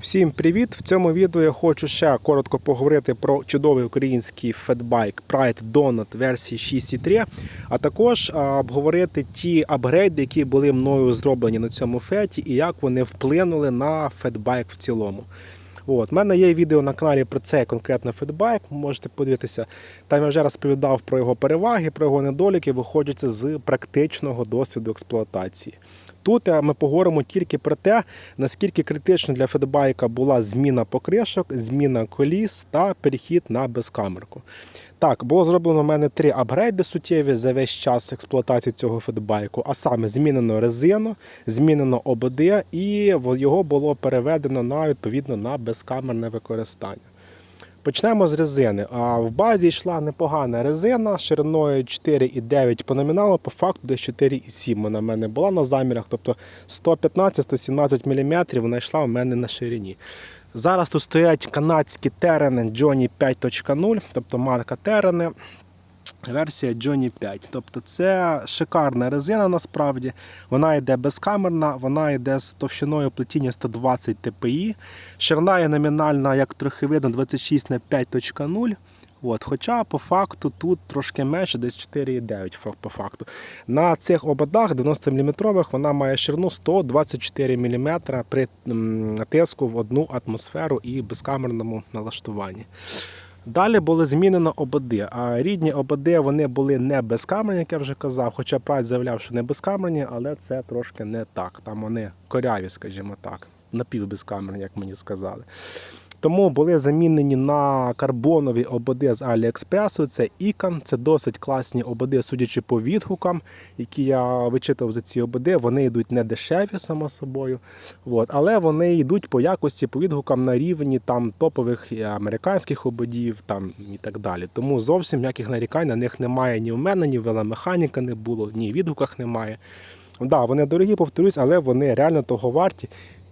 Всім привіт! В цьому відео я хочу ще коротко поговорити про чудовий український фетбайк Pride Donut версії 6.3, а також обговорити ті апгрейди, які були мною зроблені на цьому феті, і як вони вплинули на фетбайк в цілому. От, У мене є відео на каналі про цей конкретно фетбайк, можете подивитися. Там я вже розповідав про його переваги, про його недоліки, виходячи з практичного досвіду експлуатації. Тут ми поговоримо тільки про те, наскільки критично для фетбайка була зміна покришок, зміна коліс та перехід на безкамерку. Так, було зроблено в мене три апгрейди суттєві за весь час експлуатації цього фетбайку, а саме змінено резину, змінено ОБД і його було переведено на відповідно на безкамерне використання. Почнемо з резини. А в базі йшла непогана резина шириною 4,9 по номіналу, по факту десь 4,7 вона в мене була на замірах, тобто 115-117 мм вона йшла в мене на ширині. Зараз тут стоять канадські терени Johnny 5.0, тобто марка терени. Версія Johnny 5. Тобто це шикарна резина насправді. Вона йде безкамерна, вона йде з товщиною плетіння 120 TPI. Ширина є номінальна, як трохи видно, 26 на 5.0. От, Хоча по факту тут трошки менше, десь 4,9 по факту. На цих ободах 90 мм вона має ширину 124 мм при натиску в одну атмосферу і безкамерному налаштуванні. Далі були змінено ОБД. А рідні ОБД вони були не безкамерні, як я вже казав. Хоча прайс заявляв, що не безкамерні, але це трошки не так. Там вони коряві, скажімо так, напівбезкамерні, як мені сказали. Тому були замінені на карбонові ОБД з Аліекспресу. Це Icon, це досить класні ОБД, судячи по відгукам, які я вичитав за ці ОБД. Вони йдуть не дешеві, само собою. От. Але вони йдуть по якості, по відгукам на рівні там топових американських ободів там, і так далі. Тому зовсім ніяких нарікань на них немає ні в мене, ні в веломеханіка не було, ні в відгуках немає. Да, вони дорогі, повторюсь, але вони реально того варті.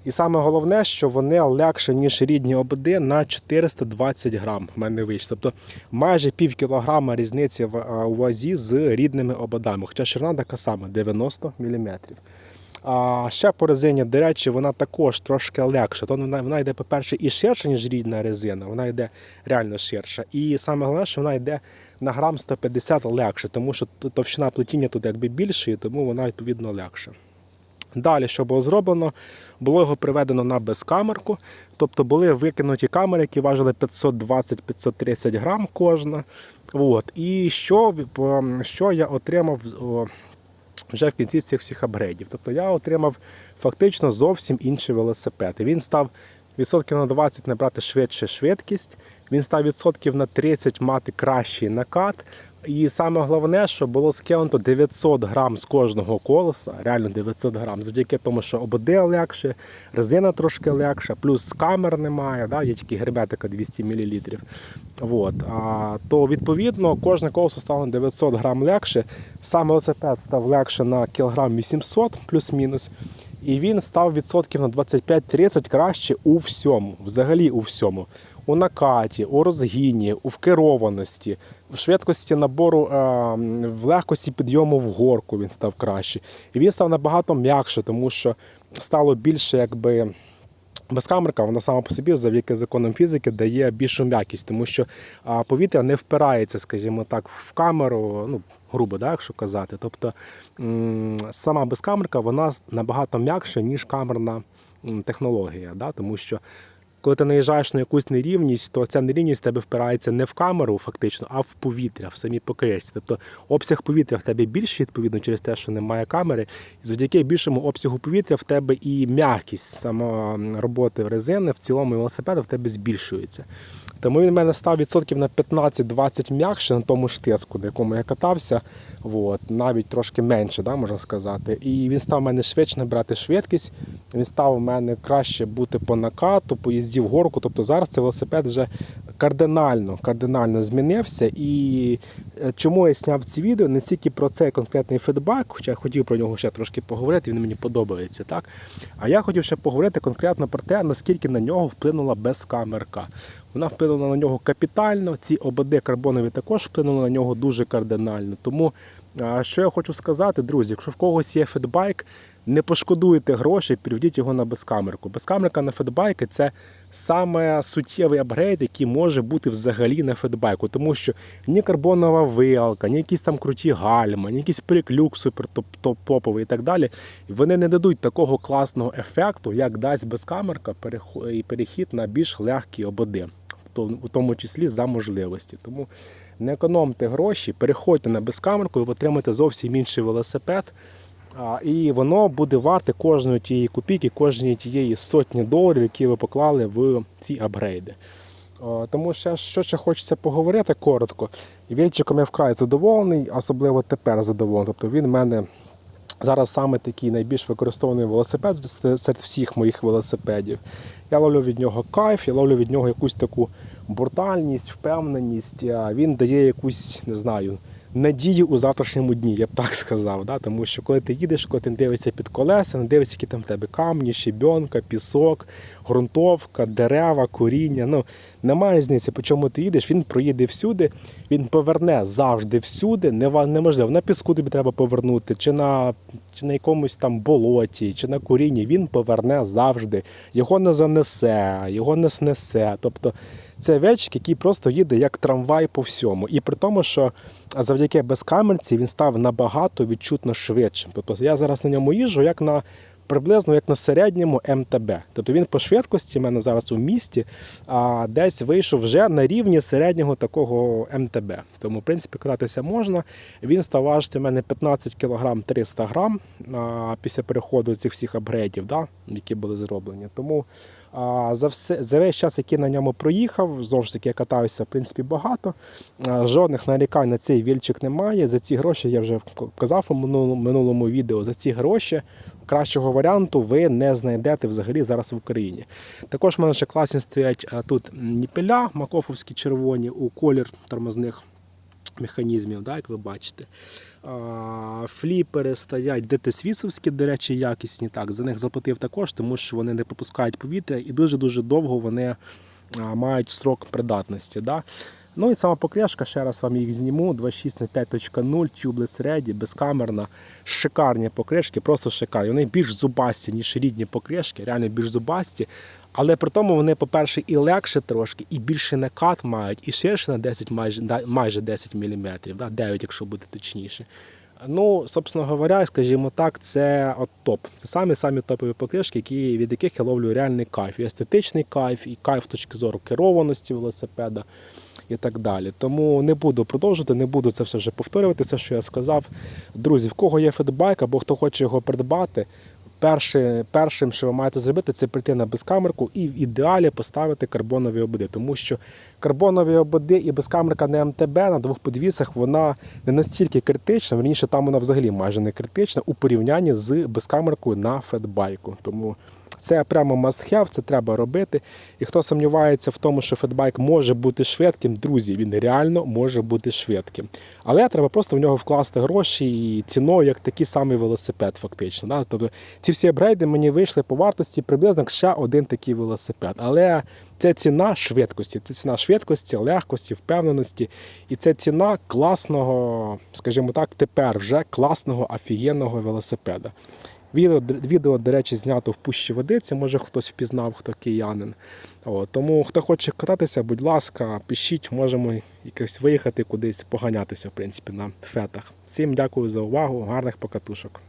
І саме головне, що вони легше, ніж рідні ОБД на 420 грам в мене вийшло. Тобто майже пів кілограма різниці в е, вазі з рідними ободами. Хоча ширина така сама 90 мм. А ще по резині, до речі, вона також трошки легша. То вона, вона йде, по-перше, і ширша, ніж рідна резина. Вона йде реально ширша. І саме головне, що вона йде на грам 150 легше, тому що товщина плетіння тут якби більше, тому вона відповідно легша. Далі, що було зроблено, було його приведено на безкамерку. Тобто були викинуті камери, які важили 520-530 грам кожна. От. І що, що я отримав вже в кінці цих всіх апгрейдів. Тобто я отримав фактично зовсім інший велосипед. Він став відсотків на 20 набрати швидше швидкість, він став відсотків на 30 мати кращий накат. І саме головне, що було скинуто 900 грам з кожного колеса, реально 900 грам, завдяки тому, що ОБД легше, резина трошки легша, плюс камер немає, да, є тільки герметика 200 мл. От. А, то відповідно кожне колесо стало на 900 грам легше. Сам велосипед став легше на кілограм 800 плюс-мінус. І він став відсотків на 25-30 краще у всьому, взагалі у всьому. У накаті, у розгіні, у вкерованості, в швидкості набору, в легкості підйому в горку він став краще. І він став набагато м'якше, тому що стало більше якби. Безкамерка, вона сама по собі, завдяки законам фізики, дає більшу м'якість, тому що повітря не впирається, скажімо так, в камеру, ну, грубо, да, якщо казати. Тобто сама безкамерка вона набагато м'якша, ніж камерна технологія. Да, Тому що коли ти наїжджаєш на якусь нерівність, то ця нерівність в тебе впирається не в камеру, фактично, а в повітря, в самі покришці. Тобто обсяг повітря в тебе більший, відповідно, через те, що немає камери. І завдяки більшому обсягу повітря в тебе і м'якість роботи резини в цілому велосипеду в тебе збільшується. Тому він в мене став відсотків на 15-20 м'якше на тому ж тиску, на якому я катався. От, навіть трошки менше, да, можна сказати. І він став в мене швидше набрати швидкість, він став у мене краще бути по накату, по їзді в горку. Тобто зараз цей велосипед вже кардинально кардинально змінився. І е, чому я зняв ці відео, не тільки про цей конкретний фідбак, хоча я хотів про нього ще трошки поговорити, він мені подобається. так? А я хотів ще поговорити конкретно про те, наскільки на нього вплинула безкамерка. Вона вплинула на нього капітально. Ці ОБД карбонові також вплинули на нього дуже кардинально. Тому що я хочу сказати, друзі, якщо в когось є фідбайк, не пошкодуєте грошей, переведіть його на безкамерку. Безкамерка на фетбайки це саме суттєвий апгрейд, який може бути взагалі на фетбайку, тому що ні карбонова вилка, ні якісь там круті гальма, ні якийсь переклюк супер топовий і так далі. Вони не дадуть такого класного ефекту, як дасть безкамерка і перехід на більш легкі ободи, у тому числі за можливості. Тому не економте гроші, переходьте на безкамерку і ви отримаєте зовсім інший велосипед. І воно буде варте кожної тієї копійки, кожної тієї сотні доларів, які ви поклали в ці апгрейди. Тому ще, що ще хочеться поговорити коротко. Вільчиком я вкрай задоволений, особливо тепер задоволений. Тобто він в мене зараз саме такий найбільш використовуваний велосипед серед всіх моїх велосипедів. Я ловлю від нього кайф, я ловлю від нього якусь таку брутальність, впевненість. Він дає якусь, не знаю, надію у завтрашньому дні, я б так сказав. Да? Тому що коли ти їдеш, коли ти дивишся під колеса, не дивишся, які там в тебе камні, щебенка, пісок, ґрунтовка, дерева, коріння. Ну, немає різниці, по чому ти їдеш, він проїде всюди, він поверне завжди всюди. Неможливо, на піску тобі треба повернути, чи на, чи на якомусь там болоті, чи на корінні. Він поверне завжди. Його не занесе, його не снесе. Тобто це вечик, який просто їде як трамвай по всьому. І при тому, що завдяки безкамерці він став набагато відчутно швидшим. Тобто я зараз на ньому їжджу як на приблизно як на середньому МТБ. Тобто він по швидкості в мене зараз у місті а десь вийшов вже на рівні середнього такого МТБ. Тому, в принципі, кататися можна. Він став важити в мене 15 кг 300 грам а, після переходу цих всіх апгрейдів, да, які були зроблені. Тому а, за, все, за весь час, який на ньому проїхав, знову ж таки я катаюся в принципі багато. А, Жодних нарікань на цей вільчик немає. За ці гроші я вже казав у минулому відео. За ці гроші кращого варіанту ви не знайдете взагалі зараз в Україні. Також в мене ще класні стоять тут ніпеля макофовські червоні у колір тормозних механізмів, да, як ви бачите. Фліпери стоять ДТ-свісовські, до речі, якісні. Так, за них заплатив також, тому що вони не пропускають повітря і дуже-дуже довго вони мають срок придатності. Да? Ну і сама покришка, ще раз вам їх зніму. 26 на 5.0, tubeless ready, безкамерна, шикарні покришки, просто шикарні. Вони більш зубасті, ніж рідні покришки, реально більш зубасті. Але при тому вони, по-перше, і легше трошки, і більше накат мають, і ширше на 10, майже, майже 10 мм, да, 9, якщо буде точніше. Ну, собственно говоря, скажімо так, це от топ. Це самі самі топові покришки, які, від яких я ловлю реальний кайф. І естетичний кайф, і кайф з точки зору керованості велосипеда і так далі. Тому не буду продовжувати, не буду це все вже повторювати, все, що я сказав. Друзі, в кого є фетбайк або хто хоче його придбати, перше, першим, що ви маєте зробити, це прийти на безкамерку і в ідеалі поставити карбонові ободи. Тому що карбонові ободи і безкамерка на МТБ на двох подвісах вона не настільки критична, верніше там вона взагалі майже не критична у порівнянні з безкамеркою на фетбайку. Тому це прямо must have, це треба робити. І хто сумнівається в тому, що фетбайк може бути швидким, друзі, він реально може бути швидким. Але треба просто в нього вкласти гроші і ціною як такий самий велосипед, фактично. Да? Тобто ці всі апгрейди мені вийшли по вартості приблизно ще один такий велосипед. Але це ціна швидкості, це ціна швидкості, легкості, впевненості. І це ціна класного, скажімо так, тепер вже класного офігенного велосипеда. Відео, відео, до речі, знято в пущі водиці, може хтось впізнав, хто киянин. О, тому хто хоче кататися, будь ласка, пишіть, можемо якось виїхати кудись, поганятися, в принципі, на фетах. Всім дякую за увагу, гарних покатушок.